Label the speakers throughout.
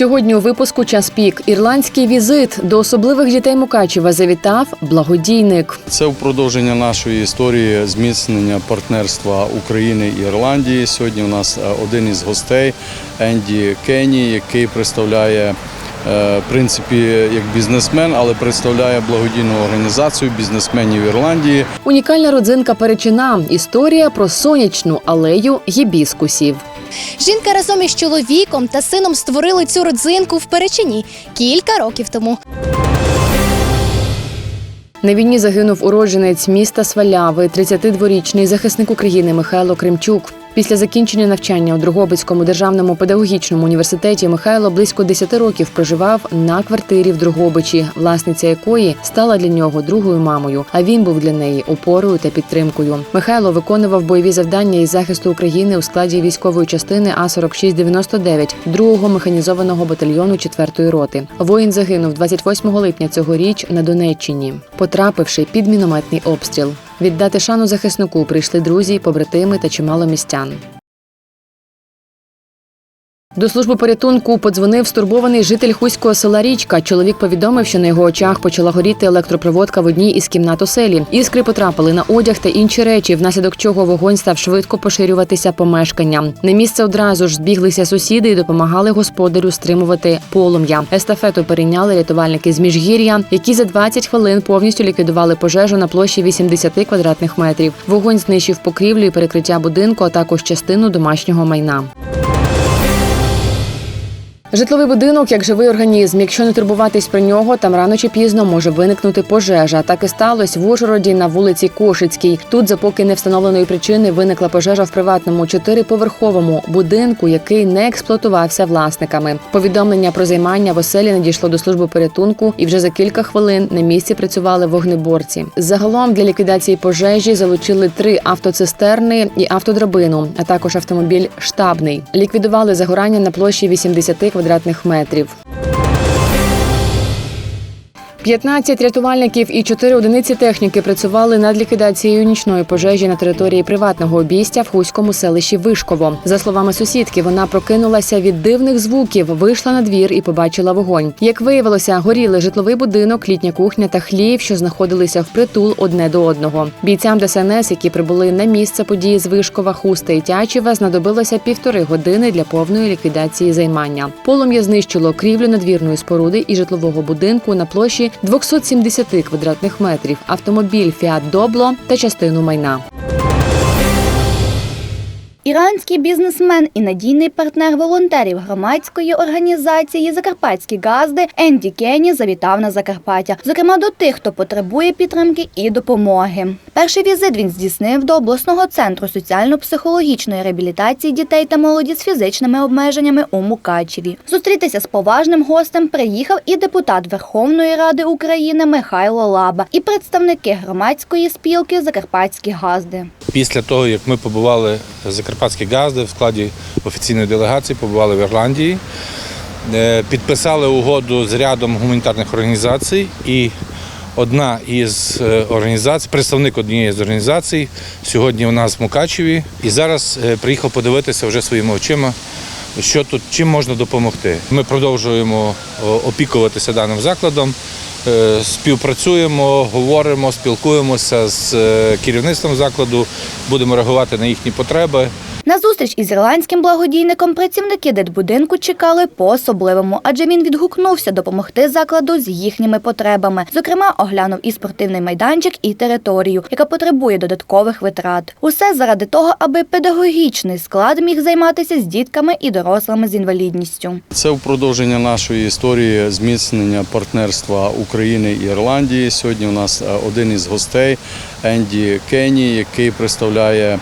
Speaker 1: Сьогодні у випуску час пік. Ірландський візит до особливих дітей Мукачева завітав благодійник.
Speaker 2: Це в продовження нашої історії зміцнення партнерства України і Ірландії. Сьогодні у нас е, один із гостей Енді Кенні, який представляє. е, В принципі, як бізнесмен, але представляє благодійну організацію бізнесменів Ірландії.
Speaker 1: Унікальна родзинка Перечина. Історія про сонячну алею гібіскусів.
Speaker 3: Жінка разом із чоловіком та сином створили цю родзинку в Перечині кілька років тому.
Speaker 1: На війні загинув уродженець міста Сваляви, 32-річний захисник України Михайло Кремчук. Після закінчення навчання у Другобицькому державному педагогічному університеті Михайло близько 10 років проживав на квартирі в Другобичі, власниця якої стала для нього другою мамою. А він був для неї опорою та підтримкою. Михайло виконував бойові завдання із захисту України у складі військової частини А 4699 другого механізованого батальйону 4-ї роти. Воїн загинув 28 липня цьогоріч на Донеччині, потрапивши під мінометний обстріл. Віддати шану захиснику прийшли друзі, побратими та чимало містян. До служби порятунку подзвонив стурбований житель хуського села Річка. Чоловік повідомив, що на його очах почала горіти електропроводка в одній із кімнат оселі. Іскри потрапили на одяг та інші речі, внаслідок чого вогонь став швидко поширюватися помешканням. На місце одразу ж збіглися сусіди і допомагали господарю стримувати полум'я. Естафету перейняли рятувальники з міжгір'я, які за 20 хвилин повністю ліквідували пожежу на площі 80 квадратних метрів. Вогонь знищив покрівлю і перекриття будинку, а також частину домашнього майна. Житловий будинок як живий організм. Якщо не турбуватись про нього, там рано чи пізно може виникнути пожежа. Так і сталося в Ужгороді на вулиці Кошицькій. Тут, за поки не встановленої причини, виникла пожежа в приватному чотириповерховому будинку, який не експлуатувався власниками. Повідомлення про займання в оселі надійшло до служби порятунку, і вже за кілька хвилин на місці працювали вогнеборці. Загалом для ліквідації пожежі залучили три автоцистерни і автодрабину, а також автомобіль штабний. Ліквідували загорання на площі 80 квадратних метрів. 15 рятувальників і 4 одиниці техніки працювали над ліквідацією нічної пожежі на території приватного обійстя в хуському селищі Вишково. За словами сусідки, вона прокинулася від дивних звуків, вийшла на двір і побачила вогонь. Як виявилося, горіли житловий будинок, літня кухня та хлів, що знаходилися впритул одне до одного. Бійцям ДСНС, які прибули на місце події з Вишкова, Хуста і Тячева, знадобилося півтори години для повної ліквідації займання. Полум'я знищило крівлю надвірної споруди і житлового будинку на площі 270 квадратних метрів, автомобіль Фіат Добло та частину майна.
Speaker 3: Іранський бізнесмен і надійний партнер волонтерів громадської організації Закарпатські газди Енді Кенні завітав на Закарпаття, зокрема до тих, хто потребує підтримки і допомоги. Перший візит він здійснив до обласного центру соціально-психологічної реабілітації дітей та молоді з фізичними обмеженнями у Мукачеві. Зустрітися з поважним гостем приїхав і депутат Верховної Ради України Михайло Лаба, і представники громадської спілки Закарпатські газди.
Speaker 4: Після того, як ми побували закарпатські газди в складі офіційної делегації, побували в Ірландії, е, підписали угоду з рядом гуманітарних організацій і одна із е, організацій, представник однієї з організацій, сьогодні у нас в Мукачеві. І зараз е, приїхав подивитися вже своїми очима, що тут чим можна допомогти. Ми продовжуємо опікуватися даним закладом. Е, Співпрацюємо, говоримо, спілкуємося з е, керівництвом закладу, будемо реагувати на їхні потреби.
Speaker 3: На зустріч із ірландським благодійником працівники дитбудинку чекали по-особливому, адже він відгукнувся допомогти закладу з їхніми потребами. Зокрема, оглянув і спортивний майданчик, і територію, яка потребує додаткових витрат. Усе заради того, аби педагогічний склад міг займатися з дітками і дорослими з інвалідністю.
Speaker 2: Це в продовження нашої історії зміцнення партнерства України і Ірландії. Сьогодні у нас е, один із гостей Енді Кенні, який представляє.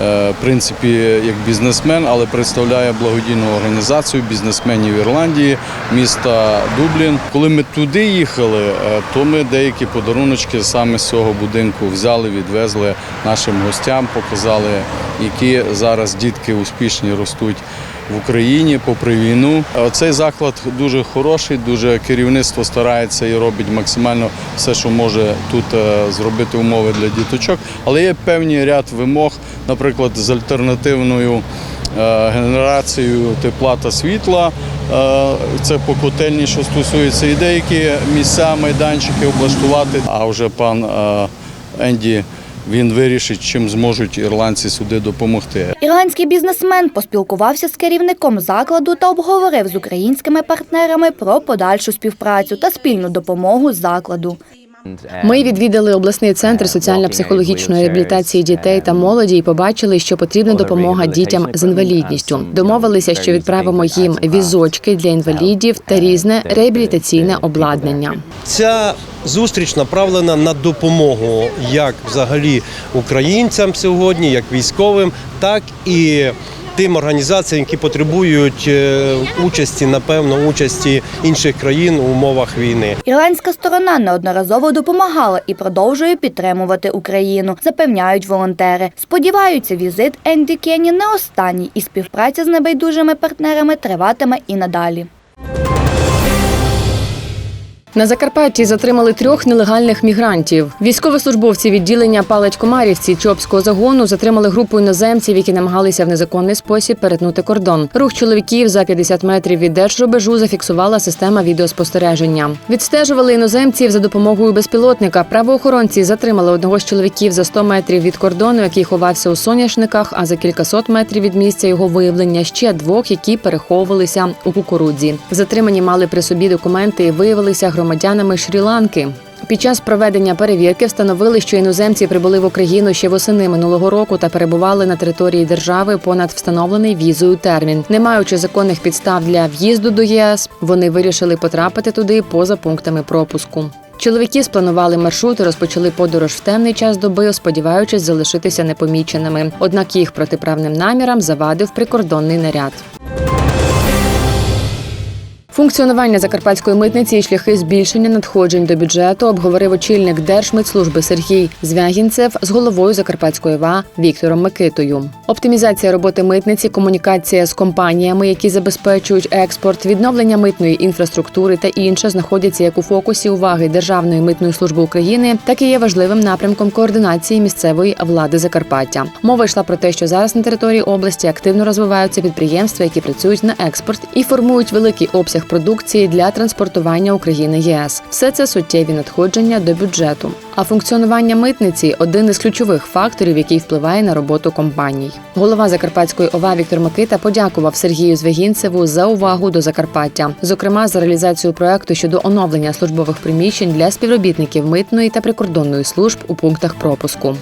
Speaker 2: Е, В принципі, як бізнесмен, але представляє благодійну організацію бізнесменів Ірландії, міста Дублін. Коли ми туди їхали, е, то ми деякі подаруночки саме з цього будинку взяли, відвезли нашим гостям, показали, які зараз дітки успішні ростуть в Україні попри війну. Цей заклад дуже хороший, дуже керівництво старається і робить максимально все, що може тут е, зробити умови для діточок. Але є певний ряд вимог, наприклад, з альтернативною е, генерацією тепла та світла. Е, Це по котельні, що стосується і деякі місця, майданчики облаштувати. А вже пан Енді він вирішить, чим зможуть ірландці сюди допомогти.
Speaker 3: Ірландський бізнесмен поспілкувався з керівником закладу та обговорив з українськими партнерами про подальшу співпрацю та спільну допомогу закладу.
Speaker 1: Ми відвідали обласний центр соціально-психологічної реабілітації дітей та молоді і побачили, що потрібна допомога дітям з інвалідністю. Домовилися, що відправимо їм візочки для інвалідів та різне реабілітаційне обладнання.
Speaker 5: Ця зустріч направлена на допомогу як взагалі українцям сьогодні, як військовим, так і тим організаціям, які потребують е, участі, напевно, участі інших країн у умовах війни.
Speaker 3: Ірландська сторона неодноразово допомагала і продовжує підтримувати Україну, запевняють волонтери. Сподіваються, візит Енді Кені не останній, і співпраця з небайдужими партнерами триватиме і надалі.
Speaker 1: На Закарпатті затримали трьох нелегальних мігрантів. Військовослужбовці відділення Палать-Комарівці Чопського загону затримали групу іноземців, які намагалися в незаконний спосіб перетнути кордон. Рух чоловіків за 50 метрів від держрубежу зафіксувала система відеоспостереження. Відстежували іноземців за допомогою безпілотника. Правоохоронці затримали одного з чоловіків за 100 метрів від кордону, який ховався у соняшниках. А за кількасот метрів від місця його виявлення ще двох, які переховувалися у кукурудзі. Затримані мали при собі документи і виявилися громадянами Шрі-Ланки. Під час проведення перевірки встановили, що іноземці прибули в Україну ще восени минулого року та перебували на території держави понад встановлений візою термін. Не маючи законних підстав для в'їзду до ЄС, вони вирішили потрапити туди поза пунктами пропуску. Чоловіки спланували маршрут і розпочали подорож в темний час доби, сподіваючись залишитися непоміченими. Однак їх протиправним намірам завадив прикордонний наряд. Функціонування закарпатської митниці і шляхи збільшення надходжень до бюджету обговорив очільник Держмитслужби Сергій Звягінцев з головою Закарпатської ва Віктором Микитою. Оптимізація роботи митниці, комунікація з компаніями, які забезпечують експорт, відновлення митної інфраструктури та інше знаходяться як у фокусі уваги Державної митної служби України, так і є важливим напрямком координації місцевої влади Закарпаття. Мова йшла про те, що зараз на території області активно розвиваються підприємства, які працюють на експорт і формують великий обсяг продукції для транспортування України ЄС. Все це суттєві надходження до бюджету. А функціонування митниці один із ключових факторів, який впливає на роботу компаній. Голова Закарпатської ОВА Віктор Микита подякував Сергію Звягінцеву за увагу до Закарпаття, зокрема за реалізацію проекту щодо оновлення службових приміщень для співробітників митної та прикордонної служб у пунктах пропуску.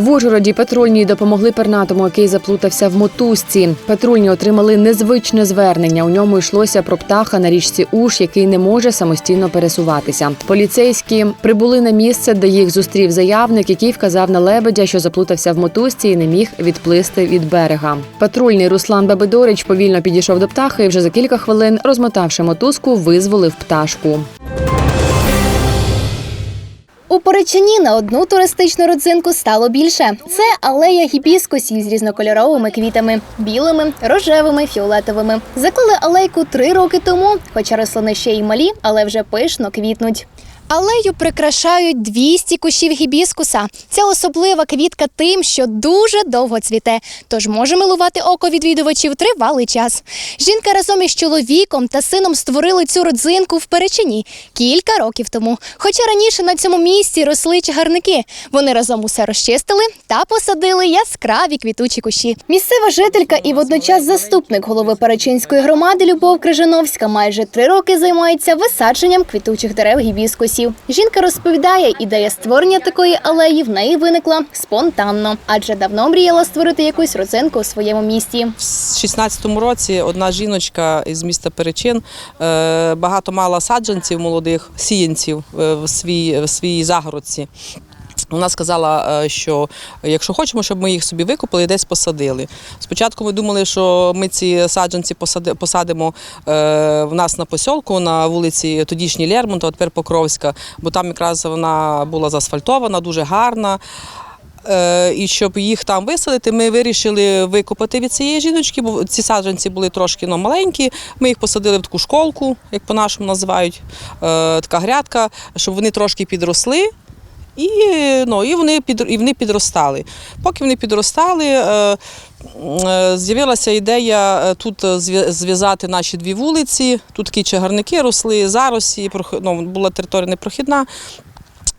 Speaker 1: В Ужгороді патрульні допомогли пернатому, який заплутався в мотузці. Патрульні отримали незвичне звернення. У ньому йшлося про птаха на річці Уж, який не може самостійно пересуватися. Поліцейські прибули на місце, де їх зустрів заявник, який вказав на лебедя, що заплутався в мотузці і не міг відплисти від берега. Патрульний Руслан Бабидорич повільно підійшов до птаха і вже за кілька хвилин, розмотавши мотузку, визволив пташку.
Speaker 6: У Поречині на одну туристичну родзинку стало більше. Це алея гібіскусів з різнокольоровими квітами білими, рожевими, фіолетовими. Заклали алейку три роки тому, хоча рослини ще й малі, але вже пишно квітнуть. Алею прикрашають 200 кущів гібіскуса. Ця особлива квітка тим, що дуже довго цвіте, тож може милувати око відвідувачів тривалий час. Жінка разом із чоловіком та сином створили цю родзинку в Перечині кілька років тому. Хоча раніше на цьому місці росли чагарники. Вони разом усе розчистили та посадили яскраві квітучі кущі. Місцева жителька і водночас заступник голови Перечинської громади Любов Крижановська майже три роки займається висадженням квітучих дерев гібіскусів. Жінка розповідає, ідея створення такої алеї в неї виникла спонтанно, адже давно мріяла створити якусь родзинку у своєму місті.
Speaker 7: В 16-му році одна жіночка із міста Перечин е, багато мала саджанців молодих сіянців е, в свій в своїй загородці. Вона сказала, е, що якщо хочемо, щоб ми їх собі викупили десь посадили. Спочатку ми думали, що ми ці саджанці посадимо е, в нас на посілку на вулиці тодішній Лермонтова, тепер Покровська, бо там якраз вона була заасфальтована, дуже гарна. Е, І щоб їх там висадити, ми вирішили викопати від цієї жіночки, бо ці саджанці були трошки ну, маленькі. Ми їх посадили в таку школку, як по-нашому називають, така грядка, щоб вони трошки підросли. І, ну, і, вони, під, і вони підростали. Поки вони підростали, е, е, з'явилася ідея е, тут зв'я- зв'язати наші дві вулиці. Тут такі чагарники росли, заросі, ну, була територія непрохідна.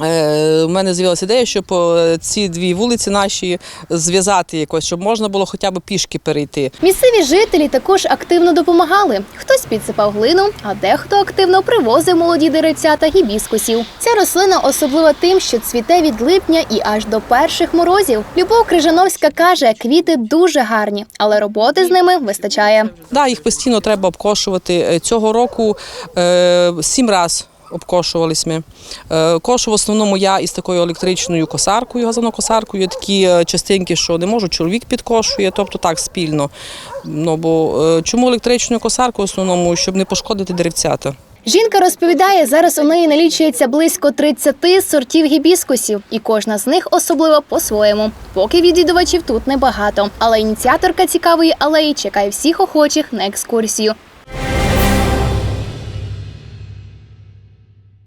Speaker 7: Е, У мене з'явилася ідея, щоб е, ці дві вулиці наші зв'язати якось, щоб можна було хоча б пішки перейти.
Speaker 6: Місцеві жителі також активно допомагали. Хтось підсипав глину, а дехто активно привозив молоді деревця та гібіскусів. Ця рослина особлива тим, що цвіте від липня і аж до перших морозів. Любов Крижановська каже, квіти дуже гарні, але роботи з ними вистачає.
Speaker 7: Да, їх постійно треба обкошувати. Е, Цього року е, сім разів обкошувались ми. Е, кошу в основному я із такою електричною косаркою, газонокосаркою. Такі е, частинки, що не можу, чоловік підкошує, тобто так спільно. Ну, бо, е, чому електричною косаркою в основному, щоб не пошкодити деревцята.
Speaker 6: Жінка розповідає, зараз у неї налічується близько 30 сортів гібіскусів, і кожна з них особлива по-своєму. Поки відвідувачів тут небагато, але ініціаторка цікавої алеї чекає всіх охочих на екскурсію.